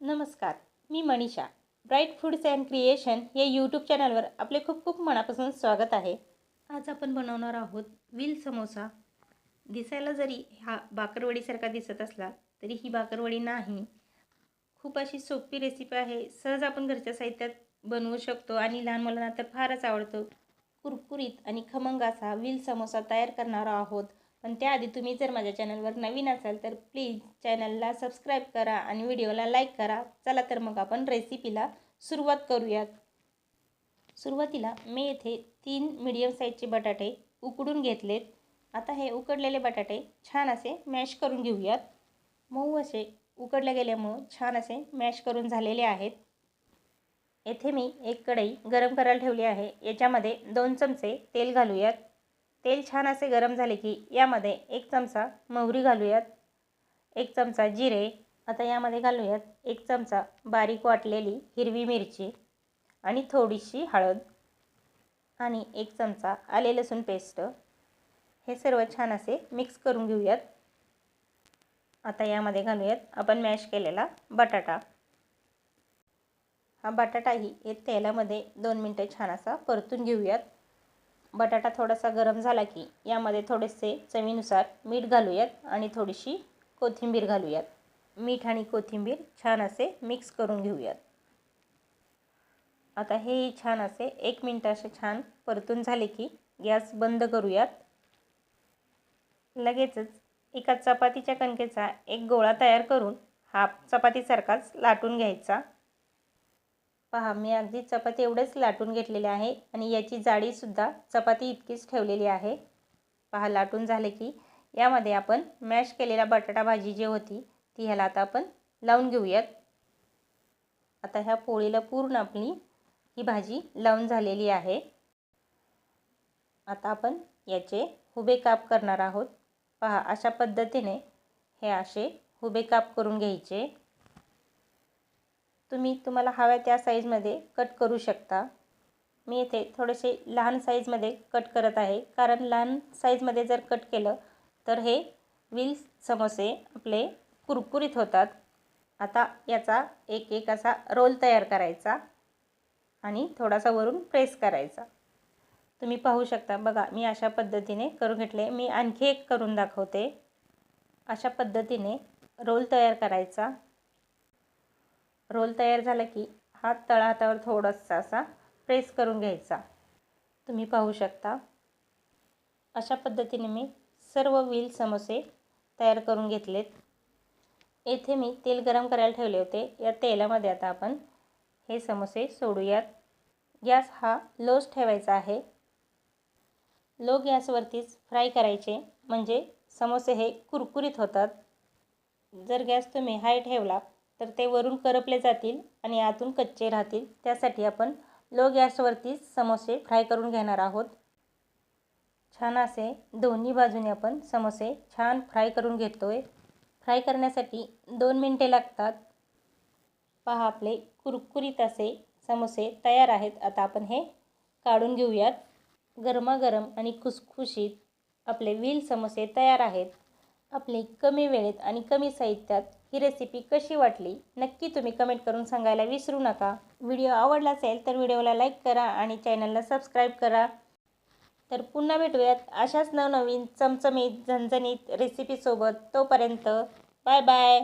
नमस्कार मी Manisha. Bright foods and creation या YouTube चॅनलवर आपले खूप खूप मनापासून स्वागत आहे. आज आपण बनवणार आहोत विल समोसा. दिसायला जरी हा बाकरवडीसारखा दिसत असला तरी ही बाकरवडी नाही. खूप अशी सोपी रेसिपी आहे. सहज आपण घरच्या साहित्यात बनवू शकतो आणि लहान मुलांना तर फारच आवडतो. कुरकुरीत आणि खमंग असा विल समोसा तयार करणार आहोत. पण त्याआधी तुम्ही जर माझ्या चॅनलवर नवीन असाल तर प्लीज चॅनलला सबस्क्राईब करा आणि व्हिडिओला लाईक करा. चला तर मग आपण रेसिपीला सुरुवात करूयात. सुरुवातीला मी येथे तीन मीडियम साईजचे बटाटे उकडून घेतलेत. आता हे उकडलेले बटाटे छान असे मॅश करून घेऊयात. मऊ असे उकडले गेल्यामुळं छान असे मॅश करून झालेले आहेत. येथे मी एक कढई गरम करायला ठेवली आहे. याच्यामध्ये दोन चमचे तेल घालूयात. तेल छान असे गरम झाले की यामध्ये एक चमचा मोहरी घालूयात. एक चमचा जिरे. आता यामध्ये घालूयात एक चमचा बारीक वाटलेली हिरवी मिरची आणि थोडीशी हळद आणि एक चमचा आले लसूण पेस्ट. हे सर्व छान असे मिक्स करून घेऊयात. आता यामध्ये घालूयात आपण मॅश केलेला बटाटा. हा बटाटाही हे तेलामध्ये दोन मिनटं छान असा परतून घेऊयात. बटाटा थोडासा गरम झाला की यामध्ये थोडेसे चवीनुसार मीठ घालूयात आणि थोडीशी कोथिंबीर घालूयात. मीठ आणि कोथिंबीर छान असे मिक्स करून घेऊयात. आता हेही छान असे एक मिनटं असे छान परतून झाले की गॅस बंद करूयात. लगेचच एका चपातीच्या कणकेचा एक गोळा तयार करून हा चपातीसारखाच लाटून घ्यायचा. पहा मी अगदी चपाती एवढेच लाटून घेतलेले आहे आणि याची जाडीसुद्धा चपाती इतकीच ठेवलेली आहे. पहा लाटून झाले की यामध्ये आपण मॅश केलेला बटाटा भाजी जी होती ती ह्याला आता आपण लावून घेऊयात. आता ह्या पोळीला पूर्ण आपली ही भाजी लावून झालेली आहे. आता आपण याचे हुबे काप करणार आहोत. पहा अशा पद्धतीने हे असे हुबे काप करून घ्यायचे. तुम्ही तुम्हाला हव्या त्या साईजमध्ये कट करू शकता. मी इथे थोडेसे लहान साईजमध्ये कट करत आहे. कारण लहान साईजमध्ये जर कट केलं तर हे विल समोसे आपले कुरकुरीत होतात. आता याचा एक एक असा रोल तयार करायचा आणि थोडासा वरून प्रेस करायचा. तुम्ही पाहू शकता बघा मी अशा पद्धतीने करून घेतले. मी आणखी एक करून दाखवते. अशा पद्धतीने रोल तयार करायचा. रोल तयार झाला की हात तळहातावर थोडासा असा प्रेस करून घ्यायचा. तुम्ही पाहू शकता. अशा पद्धतीने मी सर्व व्हील समोसे तयार करून घेतलेत. येथे मी तेल गरम करायला ठेवले होते. या तेलामध्ये आता आपण हे समोसे सोडूयात. गॅस हा लोच ठेवायचा आहे. लो गॅसवरतीच फ्राय करायचे. म्हणजे समोसे हे कुरकुरीत होतात. जर गॅस तुम्ही हाय ठेवला तर ते वरून करपले जातील आणि आतून कच्चे राहतील. त्यासाठी आपण लो गॅसवरतीच समोसे फ्राय करून घेणार आहोत. छान असे दोन्ही बाजूने आपण समोसे छान फ्राय करून घेतो आहे फ्राय करण्यासाठी दोन मिनटे लागतात. पहा आपले कुरकुरीत असे समोसे तयार आहेत. आता आपण हे काढून घेऊयात. गरमागरम आणि खुसखुशीत आपले व्हील समोसे तयार आहेत. आपले कमी वेळेत आणि कमी साहित्यात ही रेसिपी कशी वाटली नक्की तुम्ही कमेंट करून सांगायला विसरू नका. व्हिडिओ आवडला असेल तर व्हिडिओला लाईक करा आणि चॅनलला सबस्क्राईब करा. तर पुन्हा भेटूयात अशाच नवनवीन चमचमीत झणझणीत रेसिपीसोबत तोपर्यंत बाय बाय